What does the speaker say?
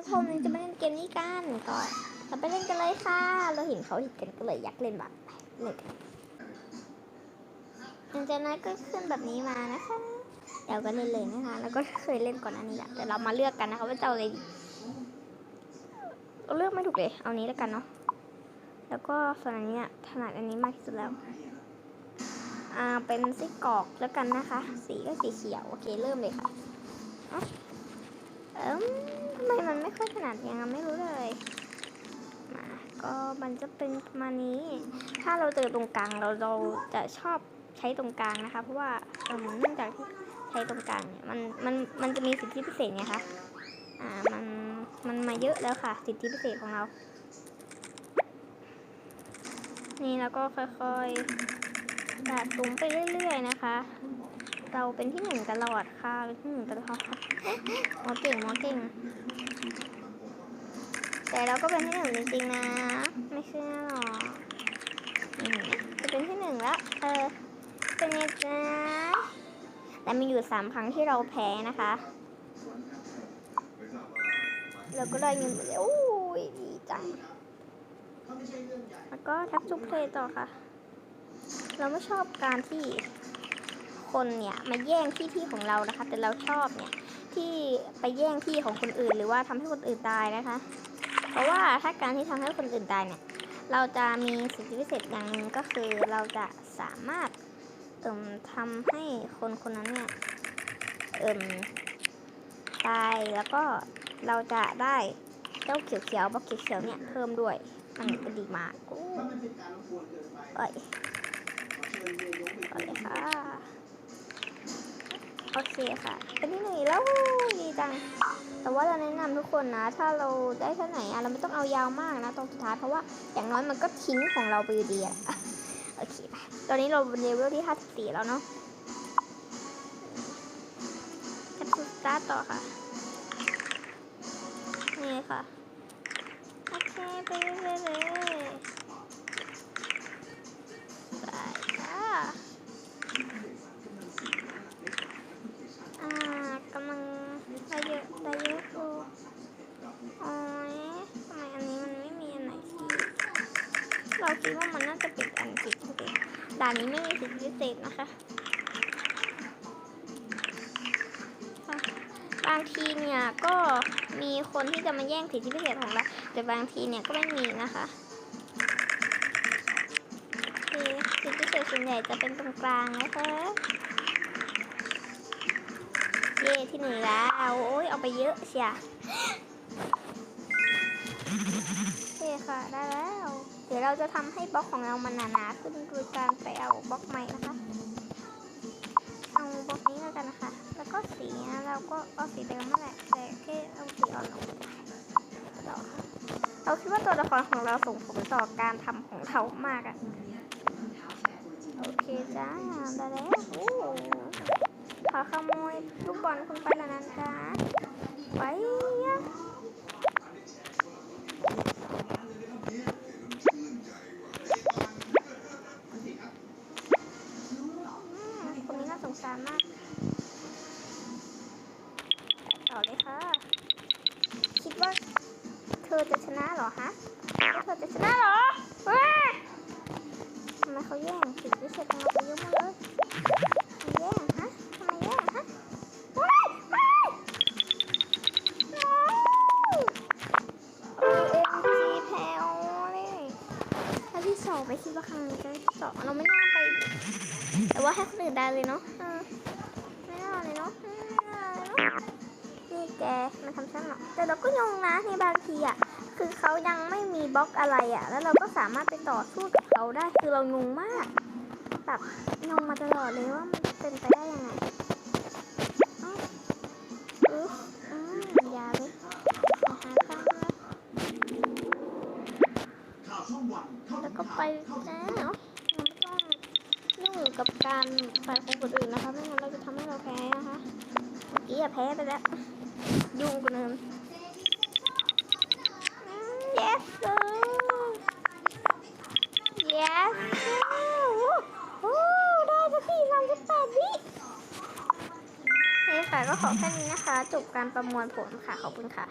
ทุกคนจะมาเล่นเกมนี้กันก็เราไปเล่นกันเลยค่ะ เราเห็นเขาเห็นกันก็เลยอยากเล่นแบบเล่นกันหลังจากนั้นก็ขึ้นแบบนี้มานะคะเดี๋ยวก็เล่นเลยนะคะแล้วก็เคยเล่นก่อนอันนี้แหละแต่เรามาเลือกกันนะคะว่าจะเอาอะไรดีเราเลือกไม่ถูกเลย เอานี้แล้วกันเนาะแล้วก็ส่วนอันนี้ถนัดอันนี้มากที่สุดแล้วอ่าเป็นไส้กรอกแล้วกันนะคะ สีก็สีเขียวโอเคเริ่มเลยค่ะเอิม ไมมันไม่ค่อยถนัดยังไม่รู้เลยมาก็มันจะเป็นประมาณนี้ ถ้าเราเจอตรงกลางเราเราจะชอบใช้ตรงกลางนะคะ เพราะว่าเนื่องจากที่ใช้ตรงกลางเนี่ยมันมันมันจะมีสิทธิพิเศษไงคะอ่ามันมันมาเยอะแล้วค่ะ สิทธิพิเศษของเรา นี่แล้วก็ค่อยๆสะสมไปเรื่อย ๆ นะคะ เราเป็นที่หนึ่งตลอดค่ะเป็นที่หนึ่งตลอดหมอเก่งหมอเก่ง แต่เราก็เป็นที่หนึ่งจริงๆนะ ไม่เชื่อหรอกอืมจะเป็นที่หนึ่งแล้วเออเป็นไงจ๊ะแต่มีอยู่สามครั้งที่เราแพ้นะคะเราก็ได้เงินไปแล้วโอ้ยดีจังแล้วก็แทับจุกเพลย์ต่อค่ะ เราไม่ชอบการที่ คนเนี่ยมาแย่งที่ที่ของเรานะคะ แต่เราชอบเนี่ยที่ไปแย่งที่ของคนอื่น หรือว่าทำให้คนอื่นตายนะคะ เพราะว่าถ้าการที่ทำให้คนอื่นตายเนี่ยเราจะมีสิทธิพิเศษอย่างหนึ่งก็คือเราจะสามารถเอิ่มทำให้คนคนนั้นเนี่ยเอิ่มตายแล้วก็เราจะได้เจ้าเขียวๆบล็อกเขียวๆเนี่ยเพิ่มด้วยมันก็ดีมากโอ้ยเอาเลยค่ะ โอเคค่ะ เป็นที่หนึ่งอีแล้วดีจัง แต่ว่าเราแนะนำทุกคนนะ ถ้าเราได้แค่ไหนอะเราไม่ต้องเอายาวมากนะตรงสุดท้ายเพราะว่าอย่างน้อยมันก็ทิ้งของเราไปอยู่ดีอะโอเคไปตอนนี้เราเลเวลที่54แล้วเนาะแคปซูลสตาร์ต่อค่ะ นี่ค่ะ โอเคไปเรื่อยๆ เราคิดว่ามันน่าจะปิดอันปิดพิเศษด่านนี้ไม่มีสิทธิพิเศษนะคะบางทีเนี่ยก็มีคนที่จะมาแย่งสิทธิพิเศษของเราแต่บางทีเนี่ยก็ไม่มีนะคะคือสิทธิพิเศษส่วนใหญ่จะเป็นตรงกลางนะคะเย่ที่หนึ่งแล้วโอ้ยเอาไปเยอะเชียโอเคค่ะได้แล้ว เดี๋ยวเราจะทำให้บล็อกของเรามันหนาๆขึ้นโดยการไปเอาบล็อกใหม่นะคะ เอาบล็อกนี้แล้วกันนะคะ แล้วก็สีนะเราก็เอาสีเดิมนั่นแหละแต่แค่เอาสีอ่อนลงต่อค่ะเราคิดว่าตัวละครของเราส่งผลต่อการทำของเรามากอะโอเคจ้าได้แล้วโอ้ขอขโมยลูกบอลคุณไปแล้วนะจ๊ะไป เธอจะชนะเหรอฮะเธอจะชนะเหรอว้ยทำไมเขาแย่งสิทธิเศษของเราไปเยอะมากเลยทำไมแย่งฮะทำไมแย่งฮะว้ายว้ายโอ้เอ็มจีแพลเลยถ้าที่สองไปคิดว่าครั้งนี้จะสองเราไม่น่าไป แต่ว่าให้คนอื่นได้เลยเนาะไม่น่าเลยเนาะ นี่แกมันทำฉันหรอแต่เราก็งงนะในบางทีอะคือเขายังไม่มีบล็อกอะไรอะ แล้วเราก็สามารถไปต่อสู้กับเขาได้คือเรางงมากแบบงงมาตลอดเลยว่ามันเป็นไปได้ยังไงอ้าอึ๊บอืมอยาเลยขอหาข้าแล้วก็ไปแล้วเราต้องยุ่งกับการไปของคนอื่นนะคะ ไม่งั้นเราจะทำให้เราแพ้นะคะเมื่อกี้อะแพ้ไปแล้ว ยุ่งกว่าเดิม yes sir yes sir โอ้ได้สักทีสามสิบแปดวินี่ค่ะก็ขอแค่นี้นะคะ จบการประมวลผลค่ะ ขอบคุณค่ะ